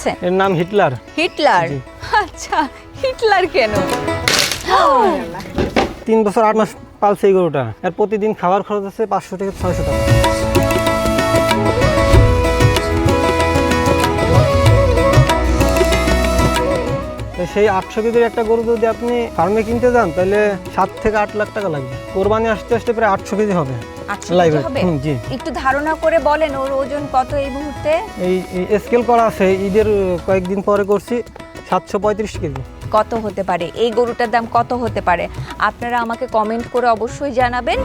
রেখেছেন এর নাম হিটলার। হিটলার? আচ্ছা হিটলার কেন? তিন বছর আট মাস পালছে এই গরুটা। আর প্রতিদিন খাবার খরচ আছে পাঁচশো থেকে ছয়শো টাকা। সেই আটশো কেজির একটা গরু যদি আপনি ফার্মে কিনতে যান তাহলে সাত থেকে আট লাখ টাকা লাগবে। কোরবানি আসতে আসতে প্রায় আটশো কেজি হবে। জি। একটু ধারণা করে বলেন ওর ওজন কত এই মুহূর্তে? এই স্কেল করা আছে ঈদের কয়েকদিন পরে করছি সাতশো পঁয়ত্রিশ কেজি। কত হতে পারে? এই গরুটার দাম কত হতে পারে? আপনারা আমাকে কমেন্ট করে অবশ্যই জানাবেন।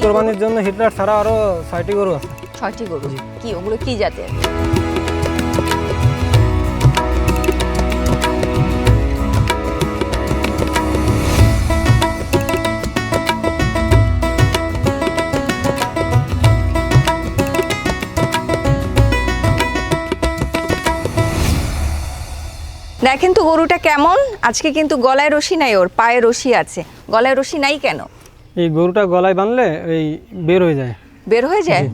কোরবানির জন্য হিটলার ছাড়া আরও ছয়টি গরু আছে। ছয়টি গরু? কি ওগুলো কি জাতের? দেখেন তো গরুটা কেমন? আজকে কিন্তু গলায় রশি নাই ওর পায়ে রশি আছে। গলায় রশি নাই কেন? এই গরুটা গলায় বাঁধলে এই বের হয়ে যায়। বের হয়ে যায়?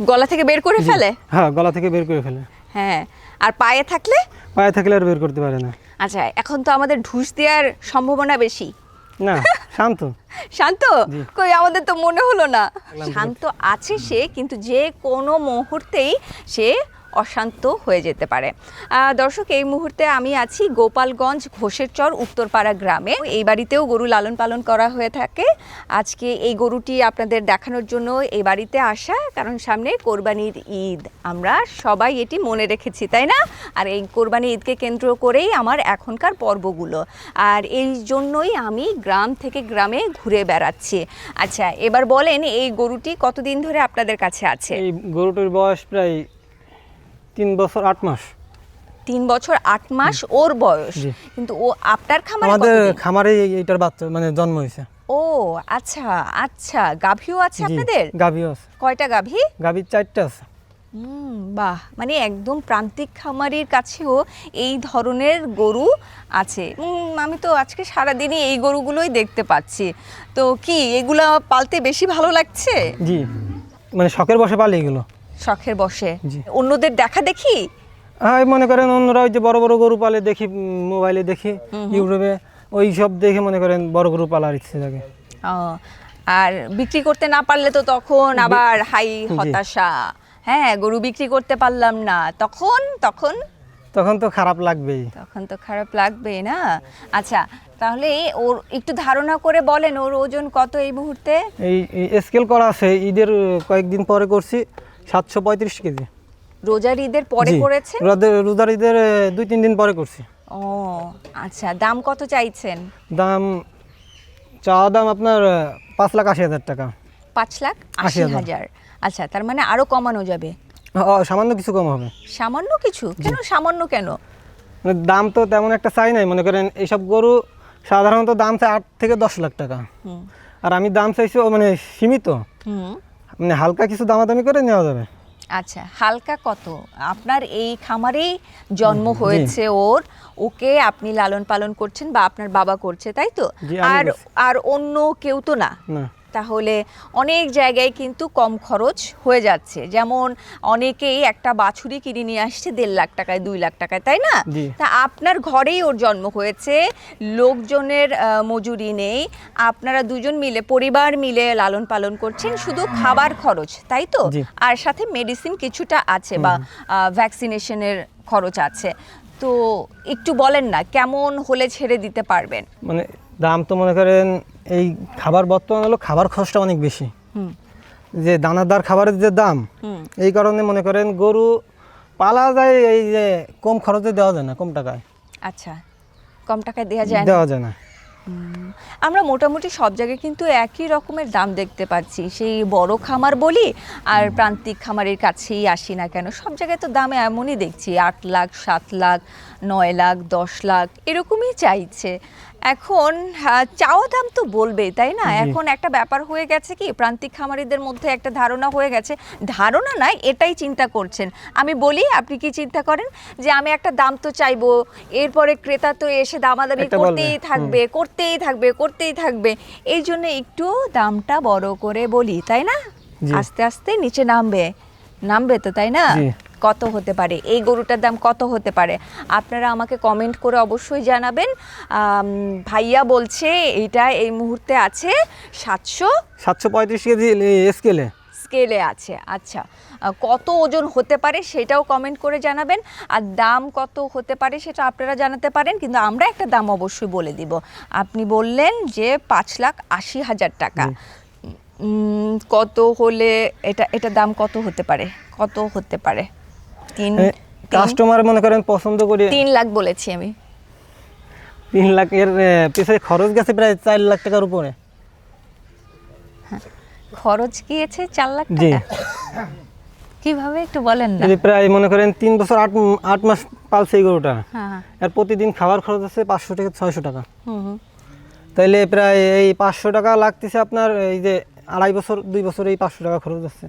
গলা থেকে বের করে ফেলে? হ্যাঁ গলা থেকে বের করে ফেলে। হ্যাঁ আর পায়ে থাকলে? পায়ে থাকলে আর বের করতে পারে না। আচ্ছা এখন তো আমাদের ঢুস দেওয়ার সম্ভাবনা বেশি। না শান্ত। শান্ত। কই আমাদের তো মনে হলো না। শান্ত আছে সে কিন্তু যে কোনো মুহূর্তেই সে অশান্ত হয়ে যেতে পারে। দর্শক, এই মুহূর্তে আমি আছি গোপালগঞ্জ ঘোষেরচর উত্তরপাড়া গ্রামে। এই বাড়িতেও গরু লালন পালন করা হয়ে থাকে। আজকে এই গরুটি আপনাদের দেখানোর জন্য এই বাড়িতে আসা, কারণ সামনে কোরবানির ঈদ। আমরা সবাই এটি মনে রেখেছি, তাই না? আর এই কোরবানি ঈদকে কেন্দ্র করেই আমার এখনকার পর্বগুলো। আর এই জন্যই আমি গ্রাম থেকে গ্রামে ঘুরে বেড়াচ্ছি। আচ্ছা এবার বলেন, এই গরুটি কতদিন ধরে আপনাদের কাছে আছে? এই গরুটির বয়স প্রায় তিন বছর আট মাস। তিন বছর আট মাস ওর বয়স। কিন্তু ও আপনার খামারে আমাদের খামারে এই- এইটার বাচ্চা মানে জন্ম হয়েছে। ও আচ্ছা আচ্ছা গাভীও আছে আপনাদের? গাভীও আছে। কয়টা গাভী? গাভীর চারটা আছে। হুম বাহ মানে একদম প্রান্তিক খামারির কাছেও এই ধরনের গরু আছে। আমি তো আজকে সারাদিনই এই গরুগুলোই দেখতে পাচ্ছি। তো কি এগুলা পালতে বেশি ভালো লাগছে? জি মানে শখের বসে পালে এগুলো। শখের বসে। অন্যদের দেখা দেখি? হ্যাঁ মনে করেন অন্যরা ওই যে বড় বড় গরু পালে দেখি মোবাইলে দেখি ইউটিউবে ওই সব দেখে মনে করেন বড় গরু পালার ইচ্ছে থাকে আর বিক্রি করতে না পারলে তো তখন আবার হাই হতাশা। হ্যাঁ গরু বিক্রি করতে পারলাম না। তখন তখন? তখন তো খারাপ লাগবেই। তখন তো খারাপ লাগবে না? আচ্ছা তাহলে ওর একটু ধারণা করে বলেন ওর ওজন কত এই মুহূর্তে? এই স্কেল করা আছে ঈদের কয়েকদিন পরে করছি। সাতশো পঁয়ত্রিশ কেজি। রোজার ঈদের পরে। করেছে রোজার- ঈদের দুই তিন দিন পরে করছি। ও আচ্ছা দাম কত চাইছেন? দাম চাওয়া দাম আপনার পাঁচ লাখ আশি হাজার টাকা। পাঁচ লাখ আশি হাজার। আচ্ছা তার মানে আরও কমানো যাবে? সামান্য কিছু কম হবে। সামান্য কিছু? কেন সামান্য কেন? মানে দাম তো তেমন একটা চাই নাই। মনে করেন এইসব গরু সাধারণত দাম চাই আট থেকে দশ লাখ টাকা। আর আমি দাম চাইছি মানে সীমিত। হুম। মানে হালকা কিছু দামাদামি করে নেওয়া যাবে। আচ্ছা হালকা কত? আপনার এই খামারেই জন্ম হয়েছে ওর ওকে আপনি লালন পালন করছেন বা আপনার বাবা করছে তাই তো? আর আর অন্য কেউ তো না? না। তাহলে অনেক জায়গায় কিন্তু কম খরচ হয়ে যাচ্ছে। যেমন অনেকেই একটা বাছুরি কিনে নিয়ে আসছে দেড় লাখ টাকায় দুই লাখ টাকায় তাই না? তা আপনার ঘরেই ওর জন্ম হয়েছে লোকজনের মজুরি নেই আপনারা দুজন মিলে পরিবার মিলে লালন পালন করছেন শুধু খাবার খরচ তাই তো? আর সাথে মেডিসিন কিছুটা আছে বা ভ্যাকসিনেশনের খরচ আছে। তো একটু বলেন না কেমন হলে ছেড়ে দিতে পারবেন? মানে দাম তো মনে করেন এই খাবার বর্তমান হলো খাবার খরচটা অনেক বেশি। যে দানাদার খাবারের যে দাম হুম। এই কারণে মনে করেন গরু পালা যায় এই যে কম খরচে দেওয়া যায় না কম টাকায়। আচ্ছা কম টাকায় দেওয়া যায় দেওয়া যায় না। আমরা মোটামুটি সব জায়গায় কিন্তু একই রকমের দাম দেখতে পাচ্ছি। সেই বড় খামার বলি আর প্রান্তিক খামারের কাছেই আসি না কেন সব জায়গায় তো দাম এমনই দেখছি। আট লাখ সাত লাখ নয় লাখ দশ লাখ এরকমই চাইছে। এখন চাওয়া দাম তো বলবেই তাই না? এখন একটা ব্যাপার হয়ে গেছে কি প্রান্তিক খামারিদের মধ্যে একটা ধারণা হয়ে গেছে। ধারণা নাই এটাই চিন্তা করছেন। আমি বলি আপনি কি চিন্তা করেন যে আমি একটা দাম তো চাইব এরপরে ক্রেতা তো এসে দামাদামি করতেই থাকবে করতেই থাকবে করতেই থাকবে। এই জন্য একটু দামটা বড় করে বলি তাই না? আস্তে আস্তে নিচে নামবে নামবে তো তাই না। কত হতে পারে? এই গরুটার দাম কত হতে পারে? আপনারা আমাকে কমেন্ট করে অবশ্যই জানাবেন। ভাইয়া বলছে এইটা এই মুহূর্তে আছে সাতশো সাতশো পঁয়ত্রিশ কেজি স্কেলে স্কেলে আছে আচ্ছা। কত ওজন হতে পারে সেটাও কমেন্ট করে জানাবেন। আর দাম কত হতে পারে সেটা আপনারা জানাতে পারেন কিন্তু আমরা একটা দাম অবশ্যই বলে দিব। আপনি বললেন যে পাঁচ লাখ আশি হাজার টাকা। কত হলে এটা এটা দাম কত হতে পারে? কত হতে পারে? কাস্টমার মনে করেন পছন্দ করে তিন লাখ বলেছি আমি। তিন লাখ এর আহ, পিছনে খরচ গেছে প্রায় চার লাখ টাকার উপরে। খরচ গিয়েছে চার লাখ জি। টাকা? কীভাবে একটু বলেন না। প্রায় মনে করেন তিন বছর আট আট মাস পালছে এই গরুটা। হ্যাঁ আর প্রতিদিন খাবার খরচ আছে পাঁচশো থেকে ছয়শো টাকা। তাইলে প্রায় এই পাঁচশো টাকা লাগতেছে আপনার এই যে আড়াই বছর দুই বছর এই পাঁচশো টাকা খরচ আছে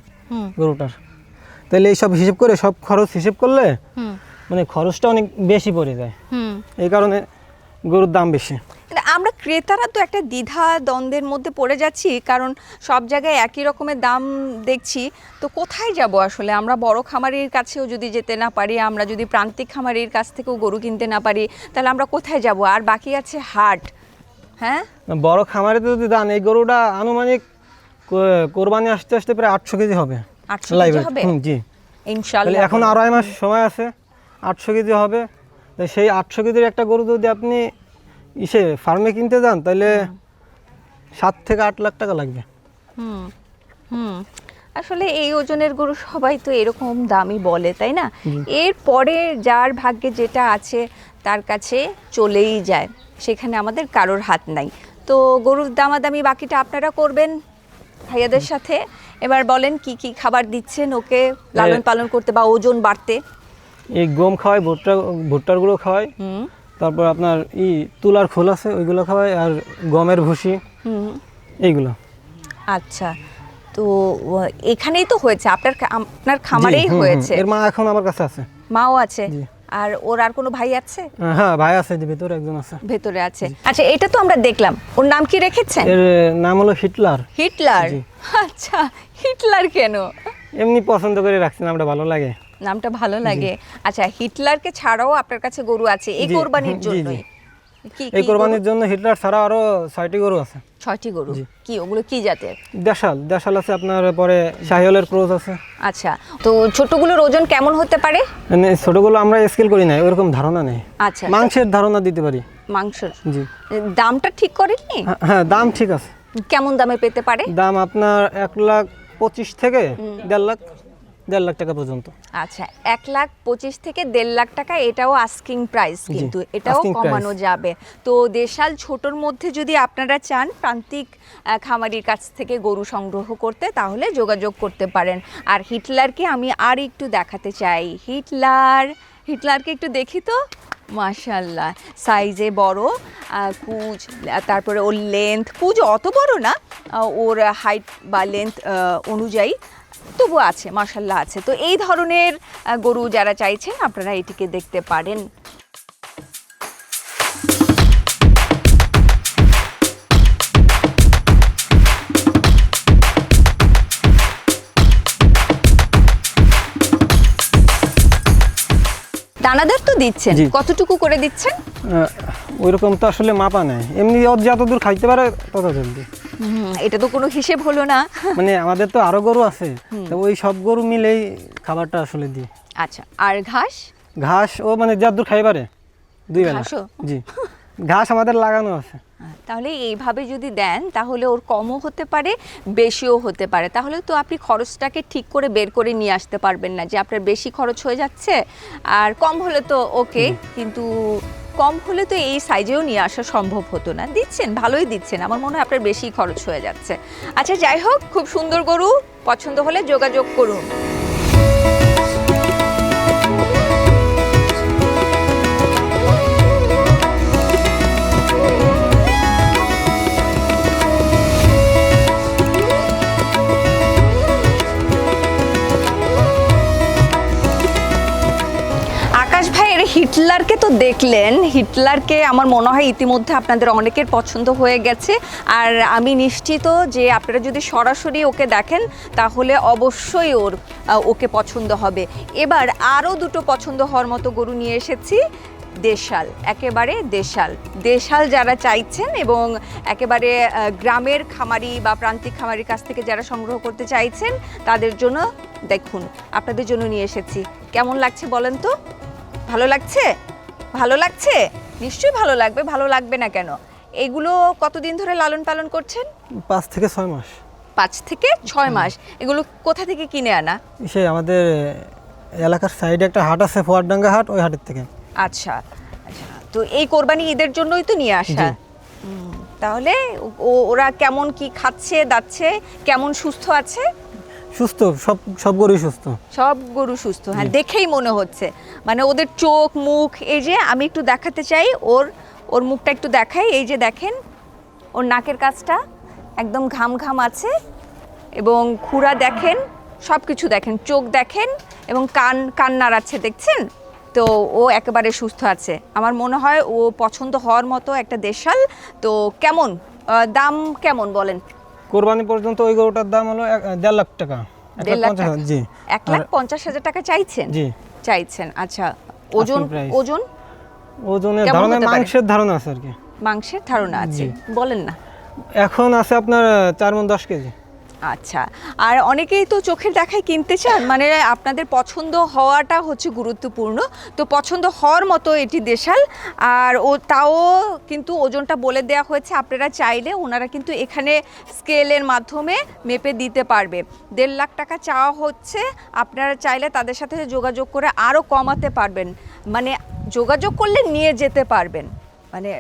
গরুটার। তাইলে এই সব হিসেব করে সব খরচ হিসেব করলে মানে খরচটা অনেক বেশি পড়ে যায়। হুম। এই কারণে গরুর দাম বেশি। আমরা ক্রেতারা তো একটা দ্বিধা দ্বন্দ্বের মধ্যে পড়ে যাচ্ছি কারণ সব জায়গায় একই রকমের দাম দেখছি। তো কোথায় যাব আসলে? আমরা বড় খামারির কাছেও যদি যেতে না পারি আমরা যদি প্রান্তিক খামারির কাছ থেকেও গরু কিনতে না পারি তাহলে আমরা কোথায় যাব? আর বাকি আছে হাট হ্যাঁ? বড় খামারে যদি দান এই গরুটা আনুমানিক কোরবানি আসতে আসতে প্রায় আটশো কেজি হবে। 800 কেজি হবে? জি। ইনশাল্লাহ এখন আড়াই মাস সময় আছে আটশো কেজি হবে। সেই আটশো কেজির একটা গরু যদি আপনি ইসে ফার্মে কিনতে যান তাহলে সাত থেকে আট লাখ টাকা লাগবে। হুম হুম। আসলে এই ওজনের গরু সবাই তো এরকম দামই বলে তাই না? এরপরে যার ভাগ্যে যেটা আছে তার কাছে চলেই যায়। সেখানে আমাদের কারোর হাত নাই। তো গরুর দামাদামি বাকিটা আপনারা করবেন। ভাইয়াদের সাথে। এবার বলেন কি কি খাবার দিচ্ছেন? ওকে লালন পালন করতে বা ওজন বাড়তে? এই গম খাওয়াই ভুট্টা ভুট্টার গুঁড়ো খাওয়াই। হুম। তারপর আপনার ই তুলার খোল আছে ওইগুলো খাওয়াই আর গমের ভুসি। হুম। এইগুলো। আচ্ছা। তো এখানেই তো হয়েছে আপনার আপনার খামারেই। হয়েছে। এর মা এখন আমার কাছে আছে। মাও আছে? জি। আর ওর আর কোনো ভাই আছে? হ্যাঁ ভাই আছে যে ভিতরে একজন আছে। ভেতরে আছে। আচ্ছা এটা তো আমরা দেখলাম। ওর নাম কি রেখেছেন? এর নাম হলো হিটলার। হিটলার? আচ্ছা হিটলার কেন? এমনি পছন্দ করে রাখছেন আমরা ভালো লাগে। নামটা ভালো লাগে। আচ্ছা হিটলারকে ছাড়াও আপনার কাছে গরু আছে। এই কোরবানির জি, জি। কি এই কোরবানির জন্য হিটলার ছাড়া আরও ছয়টি গরু আছে। ছয়টি গরু। কি ওগুলো কি জাতের? দেশাল। দেশাল আছে আপনার পরে শাহিওয়ালের ক্রোজ আছে। আচ্ছা তো ছোটগুলোর ওজন কেমন হতে পারে? মানে ছোটগুলো আমরা স্কেল করি না ওরকম ধারণা নেই। আচ্ছা মাংসের ধারণা দিতে পারি। মাংসর? জি। দামটা ঠিক করেননি? হ্যাঁ, হ্যাঁ দাম ঠিক আছে। কেমন দামে পেতে পারে? দাম আপনার এক লাখ পঁচিশ থেকে দেড় লাখ। দেড় লাখ টাকা পর্যন্ত। আচ্ছা এক লাখ পঁচিশ থেকে দেড় লাখ টাকা এটাও আস্কিং প্রাইস কিন্তু এটাও কমানো যাবে। তো দেশাল ছোটর মধ্যে যদি আপনারা চান প্রান্তিক খামারির কাছ থেকে গরু সংগ্রহ করতে তাহলে যোগাযোগ করতে পারেন। আর হিটলারকে আমি আর একটু দেখাতে চাই। হিটলার হিটলারকে একটু দেখি তো। মাশাল্লাহ সাইজে বড় কুচ তারপরে ওর লেন্থ কুচ অত বড় না ওর হাইট বা লেন্থ অনুযায়ী তবু আছে মার্শাল্লাহ আছে। তো এই ধরনের গরু যারা চাইছেন আপনারা এটিকে দেখতে পারেন। দানাদার তো দিচ্ছেন। কতটুকু করে দিচ্ছেন? ওইরকম তো আসলে মাপা নেই। এমনি ওর যত দূর খাইতে পারে তত জলদি। এটা তো কোনো হিসেব হলো না। মানে আমাদের তো আরও গরু আছে। তো ওই সব গরু মিলেই খাবারটা আসলে দিই। আচ্ছা আর ঘাস? ঘাস ও মানে যত দূর খাই পারে। দুই বেলা। জি। ঘাস আমাদের লাগানো আছে। তাহলে এইভাবে যদি দেন তাহলে ওর কমও হতে পারে বেশিও হতে পারে। তাহলে তো আপনি খরচটাকে ঠিক করে বের করে নিয়ে আসতে পারবেন না যে আপনার বেশি খরচ হয়ে যাচ্ছে আর কম হলে তো ওকে কিন্তু কম হলে তো এই সাইজেও নিয়ে আসা সম্ভব হতো না। দিচ্ছেন ভালোই দিচ্ছেন আমার মনে হয় আপনার বেশি খরচ হয়ে যাচ্ছে। আচ্ছা যাই হোক খুব সুন্দর গরু পছন্দ হলে যোগাযোগ করুন। হিটলারকে তো দেখলেন, হিটলারকে আমার মনে হয় ইতিমধ্যে আপনাদের অনেকের পছন্দ হয়ে গেছে। আর আমি নিশ্চিত যে আপনারা যদি সরাসরি ওকে দেখেন, তাহলে অবশ্যই ওর ওকে পছন্দ হবে। এবার আরও দুটো পছন্দ হওয়ার মতো গরু নিয়ে এসেছি, দেশাল, একেবারে দেশাল। দেশাল যারা চাইছেন এবং একেবারে গ্রামের খামারি বা প্রান্তিক খামারির কাছ থেকে যারা সংগ্রহ করতে চাইছেন, তাদের জন্য দেখুন, আপনাদের জন্য নিয়ে এসেছি। কেমন লাগছে বলেন তো? ভালো লাগছে? ভালো লাগছে? নিশ্চয়ই ভালো লাগবে ভালো লাগবে না কেন? এগুলো কতদিন ধরে লালন পালন করছেন? পাঁচ থেকে ছয় মাস। পাঁচ থেকে ছয় মাস। এগুলো কোথা থেকে কিনে আনা? সে আমাদের এলাকার সাইডে একটা হাট আছে ফোয়ারডাঙ্গা হাট ওই হাটের থেকে। আচ্ছা আচ্ছা। তো এই কোরবানি ঈদের জন্যই তো নিয়ে আসা। তাহলে ওরা কেমন কি খাচ্ছে দাচ্ছে কেমন সুস্থ আছে? সুস্থ সব সব গরুই সুস্থ। সব গরু সুস্থ হ্যাঁ দেখেই মনে হচ্ছে। মানে ওদের চোখ মুখ এই যে আমি একটু দেখাতে চাই ওর ওর মুখটা একটু দেখাই এই যে দেখেন ওর নাকের কাছটা একদম ঘাম ঘাম আছে এবং খুরা দেখেন সব কিছু দেখেন চোখ দেখেন এবং কান কান নাড়াচ্ছে দেখছেন? তো ও একেবারে সুস্থ আছে। আমার মনে হয় ও পছন্দ হওয়ার মতো একটা দেশাল। তো কেমন? দাম কেমন বলেন? কোরবানি পর্যন্ত ওই গরুটার দাম হলো দেড় লাখ টাকা। দেড় লাখ টাকা। জি। এক লাখ পঞ্চাশ হাজার টাকা চাইছেন? জি। চাইছেন আচ্ছা। ওজন ওজন? ওজনের ধারণা মাংসের ধারণা আছে আর কি। মাংসের ধারণা আছে। বলেন না। এখন আছে আপনার চার মন দশ কেজি। আচ্ছা আর অনেকেই তো চোখের দেখায় কিনতে চান মানে আপনাদের পছন্দ হওয়াটা হচ্ছে গুরুত্বপূর্ণ। তো পছন্দ হওয়ার মতো এটি দেশাল, আর ও, তাও কিন্তু ওজনটা বলে দেওয়া হয়েছে, আপনারা চাইলে ওনারা কিন্তু এখানে স্কেলের মাধ্যমে মেপে দিতে পারবে। দেড় লাখ টাকা চাওয়া হচ্ছে, আপনারা চাইলে তাদের সাথে যোগাযোগ করে আরও কমাতে পারবেন। মানে যোগাযোগ করলে নিয়ে যেতে পারবেন। মানে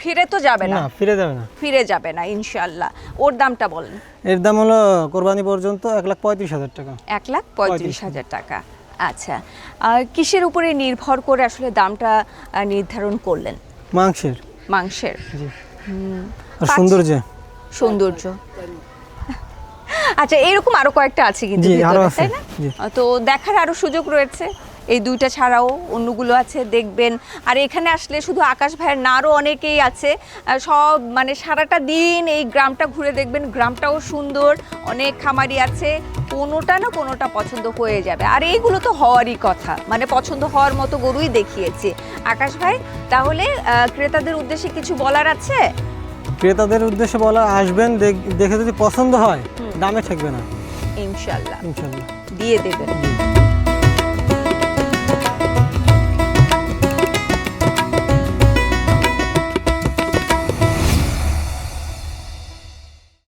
ফিরে তো যাবে না। ফিরে যাবে না। ফিরে যাবে না ইনশাল্লাহ ওর দামটা বলেন। এর দাম হলো কোরবানি পর্যন্ত এক লাখ পঁয়ত্রিশ হাজার টাকা। এক লাখ পঁয়ত্রিশ হাজার টাকা। আচ্ছা। আর কিসের উপরে নির্ভর করে আসলে দামটা নির্ধারণ করলেন? মাংসের। মাংসের। সৌন্দর্য। সৌন্দর্য। আচ্ছা এরকম আরও কয়েকটা আছে কিন্তু তাই না? তো দেখার আরও সুযোগ রয়েছে। এই দুইটা ছাড়াও অন্যগুলো আছে দেখবেন। আর এখানে আসলে শুধু আকাশ ভাইয়ের না আরও অনেকেই আছে। সব মানে সারাটা দিন এই গ্রামটা ঘুরে দেখবেন গ্রামটাও সুন্দর অনেক খামারি আছে। কোনোটা না কোনোটা পছন্দ হয়ে যাবে। আর এইগুলো তো হওয়ারই কথা। মানে পছন্দ হওয়ার মতো গরুই দেখিয়েছি। আকাশ ভাই তাহলে ক্রেতাদের উদ্দেশ্যে কিছু বলার আছে? ক্রেতাদের উদ্দেশ্যে বলা আসবেন দেখ- যদি পছন্দ হয় দামে থাকবে না। ইনশাল্লাহ। ইনশাল্লাহ। দিয়ে দেবেন।